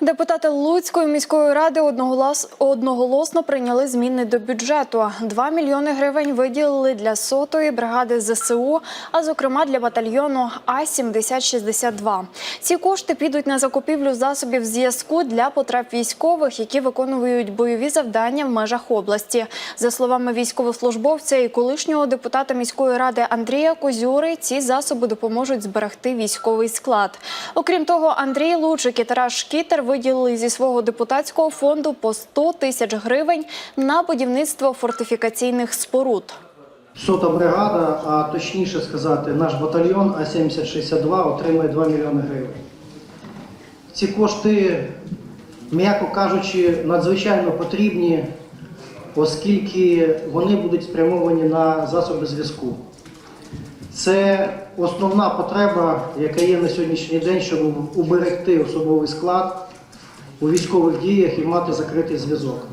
Депутати Луцької міської ради одноголос- одноголосно прийняли зміни до бюджету. 2 мільйони гривень виділили для сотої бригади ЗСУ, а зокрема для батальйону А-7062. Ці кошти підуть на закупівлю засобів зв'язку для потреб військових, які виконують бойові завдання в межах області. За словами військовослужбовця і колишнього депутата міської ради Андрія Козюри, ці засоби допоможуть зберегти військовий склад. Окрім того, Андрій Лучик і Тарас Шкітер виділили зі свого депутатського фонду по 100 тисяч гривень на будівництво фортифікаційних споруд. Сота бригада, а точніше сказати, наш батальйон А-7062 отримає 2 мільйони гривень. Ці кошти, м'яко кажучи, надзвичайно потрібні, оскільки вони будуть спрямовані на засоби зв'язку. Це основна потреба, яка є на сьогоднішній день, щоб уберегти особовий склад у військових діях і мати закритий зв'язок.